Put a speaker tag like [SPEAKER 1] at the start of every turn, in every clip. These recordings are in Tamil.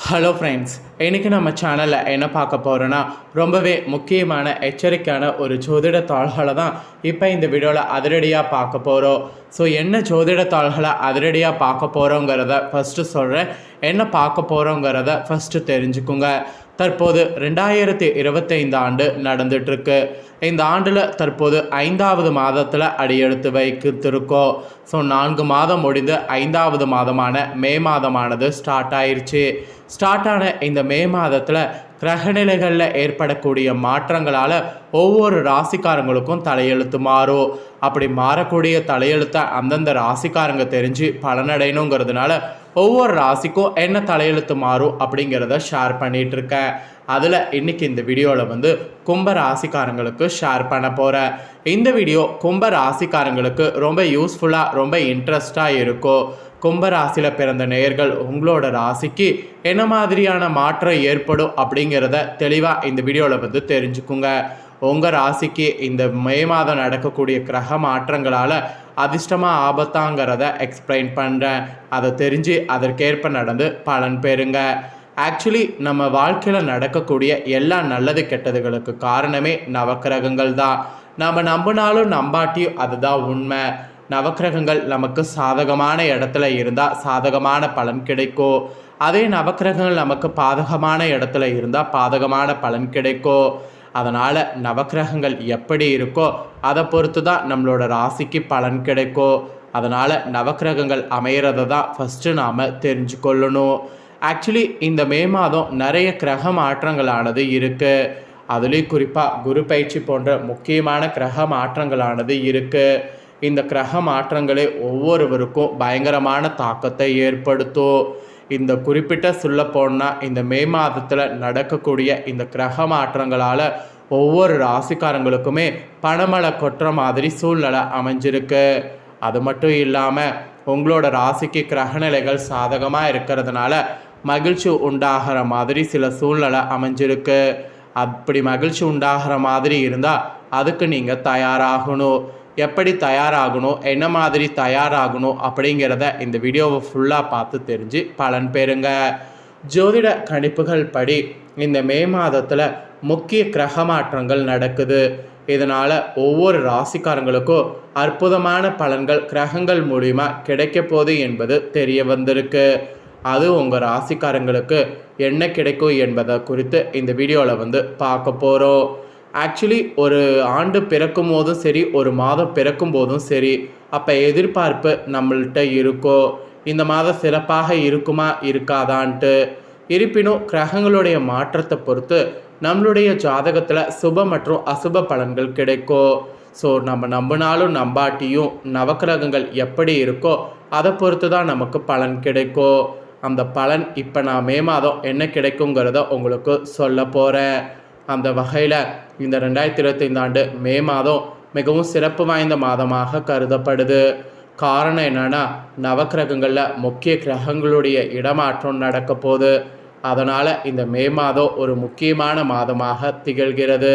[SPEAKER 1] ஹலோ ஃப்ரெண்ட்ஸ் இன்றைக்கி நம்ம சேனலில் என்ன பார்க்க போகிறோன்னா ரொம்பவே முக்கியமான எச்சரிக்கையான ஒரு ஜோதிட தாள்களை தான் இப்போ இந்த வீடியோவில் அதிரடியாக பார்க்க போகிறோம் ஸோ என்ன ஜோதிட தாள்களை அதிரடியாக பார்க்க போகிறோங்கிறத ஃபஸ்ட்டு சொல்கிறேன் என்ன பார்க்க போகிறோங்கிறத ஃபஸ்ட்டு தெரிஞ்சுக்குங்க. தற்போது ரெண்டாயிரத்தி இருபத்தைந்து ஆண்டு நடந்துட்டுருக்கு. இந்த ஆண்டில் தற்போது ஐந்தாவது மாதத்தில் அடியெடுத்து வைக்கிருக்கோம் ஸோ நான்கு மாதம் முடிந்து ஐந்தாவது மாதமான மே மாதமானது ஸ்டார்ட் ஆயிடுச்சு ஸ்டார்ட் ஆன இந்த மே மாதத்தில் கிரகநிலைகளில் ஏற்படக்கூடிய மாற்றங்களால் ஒவ்வொரு ராசிக்காரங்களுக்கும் தலையெழுத்து மாறும். அப்படி மாறக்கூடிய தலையெழுத்தை அந்தந்த ராசிக்காரங்க தெரிஞ்சு பலனடையணுங்கிறதுனால ஒவ்வொரு ராசிக்கும் என்ன தலையெழுத்து மாறும் அப்படிங்கிறத ஷேர் பண்ணிகிட்ருக்கேன் இருக்கேன் அதில் இன்னைக்கு இந்த வீடியோவில் வந்து கும்ப ராசிக்காரங்களுக்கு ஷேர் பண்ண போகிறேன் இந்த வீடியோ கும்ப ராசிக்காரங்களுக்கு ரொம்ப யூஸ்ஃபுல்லாக ரொம்ப இன்ட்ரெஸ்டாக இருக்கும். கும்ப ராசியில் பிறந்த நேயர்கள் உங்களோட ராசிக்கு என்ன மாதிரியான மாற்றம் ஏற்படும் அப்படிங்கிறத தெளிவாக இந்த வீடியோவில் வந்து தெரிஞ்சுக்குங்க. உங்கள் ராசிக்கு இந்த மே மாதம் நடக்கக்கூடிய கிரக மாற்றங்களால் அதிர்ஷ்டமாக ஆபத்தாங்கிறத எக்ஸ்பிளைன் பண்ணுறேன் அதை தெரிஞ்சு அதற்கேற்ப நடந்து பலன் பெறுங்க. ஆக்சுவலி நம்ம வாழ்க்கையில் நடக்கக்கூடிய எல்லா நல்லது கெட்டதுகளுக்கு காரணமே நவக்கிரகங்கள் தான். நம்ம நம்பினாலும் நம்பாட்டியும் அதுதான் உண்மை. நவக்கிரகங்கள் நமக்கு சாதகமான இடத்துல இருந்தால் சாதகமான பலன் கிடைக்கும். அதே நவக்கிரகங்கள் நமக்கு பாதகமான இடத்துல இருந்தால் பாதகமான பலன் கிடைக்கும். அதனால் நவக்கிரகங்கள் எப்படி இருக்கோ அதை பொறுத்து தான் நம்மளோட ராசிக்கு பலன் கிடைக்கும் அதனால் நவக்கிரகங்கள் அமையிறத தான் ஃபஸ்ட்டு நாம் தெரிஞ்சுக்கொள்ளணும். ஆக்சுவலி இந்த மே மாதம் நிறைய கிரக மாற்றங்களானது இருக்குது அதுலேயும் குறிப்பாக குரு பயிற்சி போன்ற முக்கியமான கிரக மாற்றங்களானது இருக்குது இந்த கிரக மாற்றங்களே ஒவ்வொருவருக்கும் பயங்கரமான தாக்கத்தை ஏற்படுத்தும். இந்த குறிப்பிட்ட சொல்ல போனால் இந்த மே மாதத்தில் நடக்கக்கூடிய இந்த கிரக மாற்றங்களால் ஒவ்வொரு ராசிக்காரங்களுக்குமே பணமழை கொட்டுற மாதிரி சூழ்நிலை அமைஞ்சிருக்கு. அது மட்டும் இல்லாமல் உங்களோட ராசிக்கு கிரகநிலைகள் சாதகமாக இருக்கிறதுனால மகிழ்ச்சி உண்டாகிற மாதிரி சில சூழ்நிலை அமைஞ்சிருக்கு. அப்படி மகிழ்ச்சி உண்டாகிற மாதிரி இருந்தால் அதுக்கு நீங்கள் தயாராகணும். எப்படி தயாராகணும் என்ன மாதிரி தயாராகணும் அப்படிங்கிறத இந்த வீடியோவை ஃபுல்லாக பார்த்து தெரிஞ்சு பலன் பெறுங்க. ஜோதிட கணிப்புகள் படி இந்த மே மாதத்தில் முக்கிய கிரக மாற்றங்கள் நடக்குது. இதனால் ஒவ்வொரு ராசிக்காரங்களுக்கும் அற்புதமான பலன்கள் கிரகங்கள் மூலிமா கிடைக்க போகுது என்பது தெரிய வந்திருக்கு. அது உங்கள் ராசிக்காரங்களுக்கு என்ன கிடைக்கும் என்பதை குறித்து இந்த வீடியோவில் வந்து பார்க்க போகிறோம் ஆக்சுவலி ஒரு ஆண்டு பிறக்கும் போதும் சரி ஒரு மாதம் பிறக்கும் போதும் சரி அப்போ எதிர்பார்ப்பு நம்மள்கிட்ட இருக்கோ இந்த மாதம் சிறப்பாக இருக்குமா இருக்காதான்ட்டு. இருப்பினும் கிரகங்களுடைய மாற்றத்தை பொறுத்து நம்மளுடைய ஜாதகத்தில் சுப மற்றும் அசுப பலன்கள் கிடைக்கும் ஸோ நம்ம நம்பினாலும் நம்பாட்டியும் நவக்கிரகங்கள் எப்படி இருக்கோ அதை பொறுத்து தான் நமக்கு பலன் கிடைக்கும் அந்த பலன் இப்போ நான் மே மாதம் என்ன கிடைக்குங்கிறத உங்களுக்கு சொல்ல போகிறேன் அந்த வகையில் இந்த ரெண்டாயிரத்தி இருபத்தைந்து ஆண்டு மே மாதம் மிகவும் சிறப்பு வாய்ந்த மாதமாக கருதப்படுது. காரணம் என்னென்னா நவக்கிரகங்களில் முக்கிய கிரகங்களுடைய இடமாற்றம் நடக்க போகுது. அதனால் இந்த மே மாதம் ஒரு முக்கியமான மாதமாக திகழ்கிறது.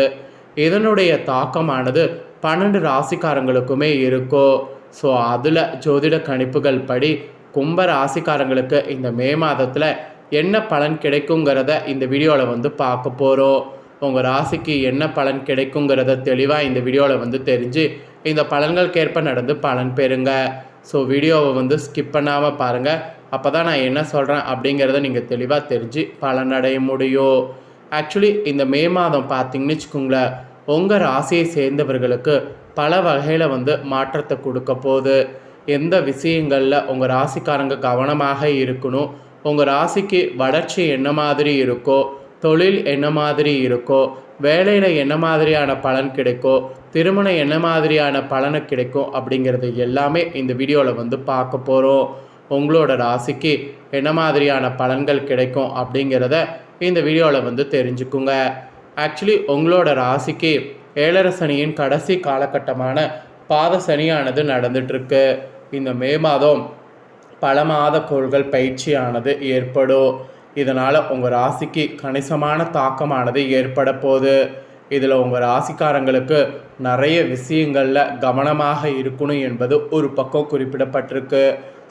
[SPEAKER 1] இதனுடைய தாக்கமானது பன்னெண்டு ராசிக்காரங்களுக்குமே இருக்கும் ஸோ அதில் ஜோதிட கணிப்புகள் படி கும்ப ராசிக்காரங்களுக்கு இந்த மே மாதத்தில் என்ன பலன் கிடைக்குங்கிறத இந்த வீடியோவில் வந்து பார்க்க போகிறோம் உங்கள் ராசிக்கு என்ன பலன் கிடைக்குங்கிறத தெளிவாக இந்த வீடியோவில் வந்து தெரிஞ்சு இந்த பலன்களுக்கேற்ப நடந்து பலன் பெறுங்க. ஸோ வீடியோவை வந்து ஸ்கிப் பண்ணாமல் பாருங்கள் அப்போ தான் நான் என்ன சொல்கிறேன் அப்படிங்கிறத நீங்கள் தெளிவாக தெரிஞ்சு பலனடைய முடியும். ஆக்சுவலி இந்த மே மாதம் பார்த்தீங்கன்னு வச்சுக்கோங்களேன் உங்கள் ராசியை சேர்ந்தவர்களுக்கு பல வகையில் வந்து மாற்றத்தை கொடுக்க போகுது. எந்த விஷயங்களில் உங்கள் ராசிக்காரங்க கவனமாக இருக்கணும் உங்கள் ராசிக்கு வளர்ச்சி என்ன மாதிரி இருக்கோ தொழில் என்ன மாதிரி இருக்கோ வேலையில் என்ன மாதிரியான பலன் கிடைக்கோ திருமணம் என்ன மாதிரியான பலனை கிடைக்கும் அப்படிங்கிறது எல்லாமே இந்த வீடியோவில் வந்து பார்க்க போகிறோம் உங்களோட ராசிக்கு என்ன மாதிரியான பலன்கள் கிடைக்கும் அப்படிங்கிறத இந்த வீடியோவில் வந்து தெரிஞ்சுக்குங்க. ஆக்சுவலி உங்களோட ராசிக்கு ஏழரை சனியின் கடைசி காலகட்டமான பாத சனியானது நடந்துட்டுருக்கு. இந்த மே மாதம் பல மாத கோள்கள் பயிற்சியானது ஏற்படும். இதனால் உங்கள் ராசிக்கு கணிசமான தாக்கமானது ஏற்பட போகுது இதில் உங்கள் ராசிக்காரங்களுக்கு நிறைய விஷயங்களில் கவனமாக இருக்கணும் என்பது ஒரு பக்கம் குறிப்பிடப்பட்டிருக்கு.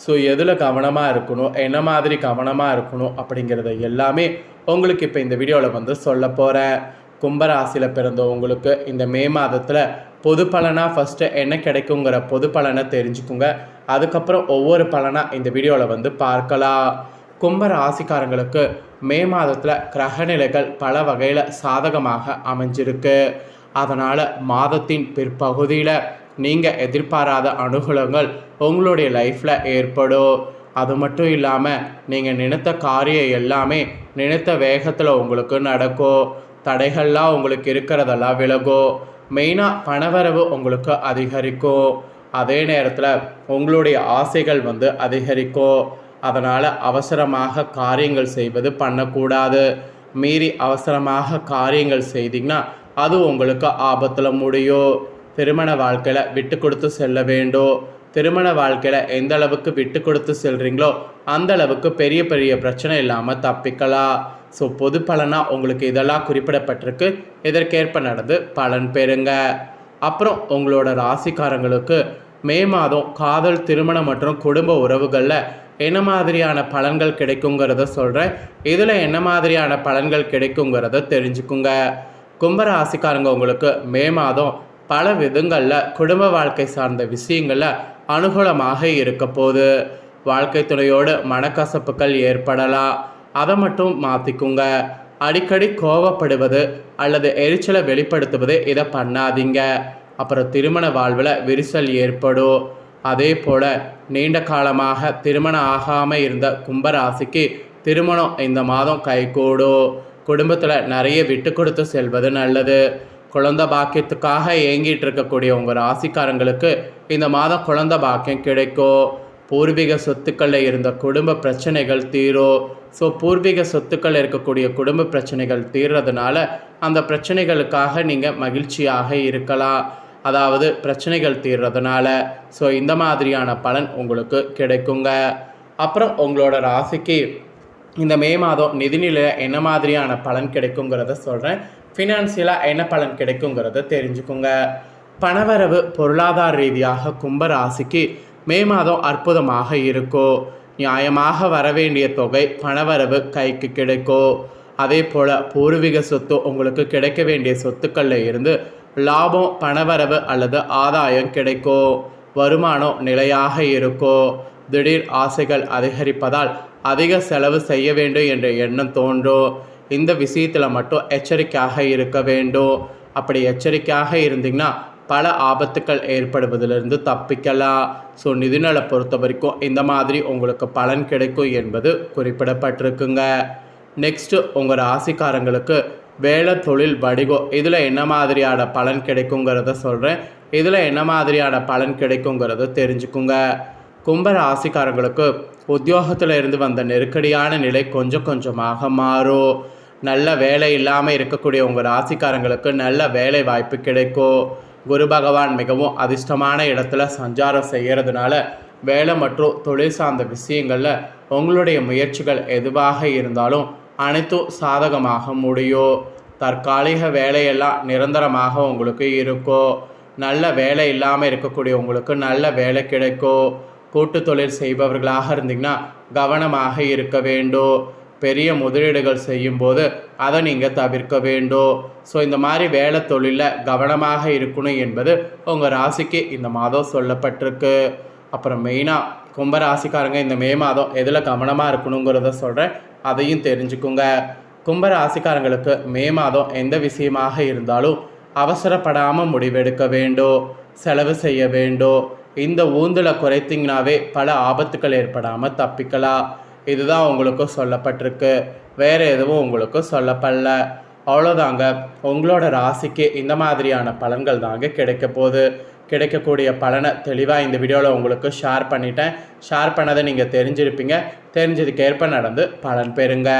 [SPEAKER 1] ஸோ எதில் கவனமாக இருக்கணும் என்ன மாதிரி கவனமாக இருக்கணும் அப்படிங்கிறத எல்லாமே உங்களுக்கு இப்போ இந்த வீடியோவில் வந்து சொல்ல போகிறேன் கும்பராசியில் பிறந்தவங்களுக்கு இந்த மே மாதத்தில் பொது பலனாக ஃபஸ்ட்டு என்ன கிடைக்குங்கிற பொது பலனை தெரிஞ்சுக்குங்க. அதுக்கப்புறம் ஒவ்வொரு பலனாக இந்த வீடியோவில் வந்து பார்க்கலாம். கும்ப ராசிக்காரங்களுக்கு மே மாதத்தில் கிரகநிலைகள் பல வகையில் சாதகமாக அமைஞ்சிருக்கு. அதனால் மாதத்தின் பிற்பகுதியில் நீங்கள் எதிர்பாராத அனுகூலங்கள் உங்களுடைய லைஃப்பில் ஏற்படும். அது மட்டும் இல்லாமல் நீங்கள் நினைத்த காரியம் எல்லாமே நினைத்த வேகத்தில் உங்களுக்கு நடக்கும். தடைகள்லாம் உங்களுக்கு இருக்கிறதெல்லாம் விலகும். மெயினாக பணவரவு உங்களுக்கு அதிகரிக்கும். அதே நேரத்தில் உங்களுடைய ஆசைகள் வந்து அதிகரிக்கும். அதனால் அவசரமாக காரியங்கள் செய்வது பண்ணக்கூடாது. மீறி அவசரமாக காரியங்கள் செய்தீங்கன்னா அது உங்களுக்கு ஆபத்தில் முடியும் திருமண வாழ்க்கையில் விட்டு கொடுத்து செல்ல வேண்டும் திருமண வாழ்க்கையில் எந்த அளவுக்கு விட்டு கொடுத்து செல்கிறீங்களோ அந்த அளவுக்கு பெரிய பெரிய பிரச்சனை இல்லாமல் தப்பிக்கலாம். ஸோ பொது பலனாக உங்களுக்கு இதெல்லாம் குறிப்பிடப்பட்டிருக்கு. இதற்கேற்ப நடந்து பலன் பெறுங்க. அப்புறம் உங்களோட ராசிக்காரங்களுக்கு மே மாதம் காதல் திருமணம் மற்றும் குடும்ப உறவுகளில் என்ன மாதிரியான பலன்கள் கிடைக்குங்கிறத சொல்கிறேன் இதில் என்ன மாதிரியான பலன்கள் கிடைக்குங்கிறத தெரிஞ்சுக்குங்க. கும்பராசிக்காரங்க உங்களுக்கு மே மாதம் பல விதங்களில் குடும்ப வாழ்க்கை சார்ந்த விஷயங்களில் அனுகூலமாக இருக்க போது வாழ்க்கை துணையோடு மனக்கசப்புகள் ஏற்படலாம். அதை மட்டும் மாற்றிக்குங்க அடிக்கடி கோவப்படுவது அல்லது எரிச்சலை வெளிப்படுத்துவது இதை பண்ணாதீங்க. அப்புறம் திருமண வாழ்வில் விரிசல் ஏற்படும். அதே போல் நீண்ட காலமாக திருமணம் ஆகாமல் இருந்த கும்பராசிக்கு திருமணம் இந்த மாதம் கைகூடும் குடும்பத்தில் நிறைய விட்டு கொடுத்து செல்வது நல்லது. குழந்த பாக்கியத்துக்காக ஏங்கிட்டு இருக்கக்கூடிய உங்கள் ராசிக்காரங்களுக்கு இந்த மாதம் குழந்த பாக்கியம் கிடைக்கும். பூர்வீக சொத்துக்களில் இருந்த குடும்ப பிரச்சனைகள் தீரும் ஸோ பூர்வீக சொத்துக்கள் இருக்கக்கூடிய குடும்ப பிரச்சனைகள் தீர்றதுனால அந்த பிரச்சனைகளுக்காக நீங்கள் மகிழ்ச்சியாக இருக்கலாம். அதாவது பிரச்சனைகள் தீர்றதுனால. ஸோ இந்த மாதிரியான பலன் உங்களுக்கு கிடைக்குங்க. அப்புறம் உங்களோட ராசிக்கு இந்த மே மாதம் நிதிநிலையில் என்ன மாதிரியான பலன் கிடைக்குங்கிறத சொல்கிறேன் ஃபினான்சியலாக என்ன பலன் கிடைக்குங்கிறத தெரிஞ்சுக்குங்க. பணவரவு பொருளாதார ரீதியாக கும்ப ராசிக்கு மே மாதம் அற்புதமாக இருக்கும் நியாயமாக வர வேண்டிய தொகை பணவரவு கைக்கு கிடைக்கும் அதே போல் பூர்வீக சொத்து உங்களுக்கு கிடைக்க வேண்டிய சொத்துக்களில் இருந்து லாபம் பணவரவு அல்லது ஆதாயம் கிடைக்கும் வருமானம் நிலையாக இருக்கும் திடீர் ஆசைகள் அதிகரிப்பதால் அதிக செலவு செய்ய வேண்டும் என்ற எண்ணம் தோன்றும் இந்த விஷயத்தில் மட்டும் எச்சரிக்கையாக இருக்க வேண்டும் அப்படி எச்சரிக்கையாக இருந்தீங்கன்னா பல ஆபத்துக்கள் ஏற்படுவதிலிருந்து தப்பிக்கலாம். ஸோ நிதிநலை பொறுத்த வரைக்கும் இந்த மாதிரி உங்களுக்கு பலன் கிடைக்கும் என்பது குறிப்பிடப்பட்டிருக்குங்க. நெக்ஸ்ட்டு உங்கள் ராசிக்காரங்களுக்கு வேலை தொழில் வடிகோ. இதில் என்ன மாதிரியான பலன் கிடைக்குங்கிறத சொல்கிறேன் இதில் என்ன மாதிரியான பலன் கிடைக்குங்கிறத தெரிஞ்சுக்குங்க. கும்ப ராசிக்காரங்களுக்கு உத்தியோகத்தில் இருந்து வந்த நெருக்கடியான நிலை கொஞ்சம் கொஞ்சமாக மாறும். நல்ல வேலை இல்லாமல் இருக்கக்கூடிய உங்கள் ராசிக்காரங்களுக்கு நல்ல வேலை வாய்ப்பு கிடைக்கும். குரு பகவான் மிகவும் அதிர்ஷ்டமான இடத்துல சஞ்சாரம் செய்கிறதுனால வேலை மற்றும் தொழில் சார்ந்த விஷயங்களில் உங்களுடைய முயற்சிகள் எதுவாக இருந்தாலும் அனைத்தும் சாதகமாக முடியும் தற்காலிக வேலையெல்லாம் நிரந்தரமாக உங்களுக்கு இருக்கும் நல்ல வேலை இல்லாமல் இருக்கக்கூடிய உங்களுக்கு நல்ல வேலை கிடைக்கும் கூட்டு தொழில் செய்பவர்களாக இருந்தீங்கன்னா கவனமாக இருக்க வேண்டும் பெரிய முதலீடுகள் செய்யும்போது அதை நீங்கள் தவிர்க்க வேண்டும் ஸோ இந்த மாதிரி வேலை தொழிலில் கவனமாக இருக்கணும் என்பது உங்கள் ராசிக்கு இந்த மாதம் சொல்லப்பட்டிருக்கு. அப்புறம் மெயினாக கும்பராசிக்காரங்க இந்த மே மாதம் எதில் கவனமாக இருக்கணுங்கிறத சொல்கிறேன் அதையும் தெரிஞ்சுக்குங்க. கும்ப ராசிக்காரங்களுக்கு மே மாதம் எந்த விஷயமாக இருந்தாலும் அவசரப்படாமல் முடிவெடுக்க வேண்டும். செலவு செய்ய வேண்டும். இந்த ஊந்தலை குறைத்திங்கனாவே பல ஆபத்துக்கள் ஏற்படாமல் தப்பிக்கலாம். இதுதான் உங்களுக்கு சொல்லப்பட்டிருக்கு. வேறு எதுவும் உங்களுக்கு சொல்லப்படல. அவ்வளோதாங்க. உங்களோட ராசிக்கு இந்த மாதிரியான பலன்கள் தாங்க கிடைக்க போகுது. கிடைக்கக்கூடிய பலனை தெளிவாக இந்த வீடியோவில் உங்களுக்கு ஷேர் பண்ணிட்டேன். ஷேர் பண்ணதை நீங்கள் தெரிஞ்சிருப்பீங்க. தெரிஞ்சதுக்கேற்ப நடந்து பலன் பெறுங்க.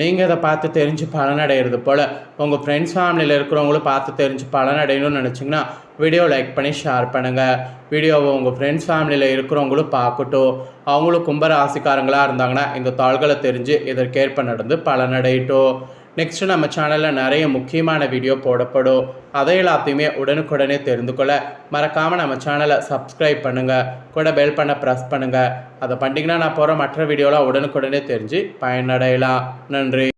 [SPEAKER 1] நீங்கள் இதை பார்த்து தெரிஞ்சு பலனடைகிறது போல் உங்கள் ஃப்ரெண்ட்ஸ் ஃபேமிலியில் இருக்கிறவங்களும் பார்த்து தெரிஞ்சு பலனடையணும்னு நினச்சிங்கன்னா வீடியோ லைக் பண்ணி ஷேர் பண்ணுங்கள் வீடியோவை உங்கள் ஃப்ரெண்ட்ஸ் ஃபேமிலியில் இருக்கிறவங்களும் பார்க்கட்டும். அவங்களும் கும்பராசிக்காரங்களாக இருந்தாங்கன்னா இந்த தாள்களை தெரிஞ்சு இதற்கேற்ப நடந்து பலனடையட்டும் நெக்ஸ்ட்டு நம்ம சேனலில் நிறைய முக்கியமான வீடியோ போடப்படும். அதை எல்லாத்தையுமே உடனுக்குடனே தெரிந்து கொள்ள மறக்காமல் நம்ம சேனலை சப்ஸ்கிரைப் பண்ணுங்கள் கூட பெல் பண்ண ப்ரெஸ் பண்ணுங்கள் அதை பண்ணிங்கன்னா நான் போகிற மற்ற வீடியோலாம் உடனுக்குடனே தெரிஞ்சு பயனடையலாம். நன்றி.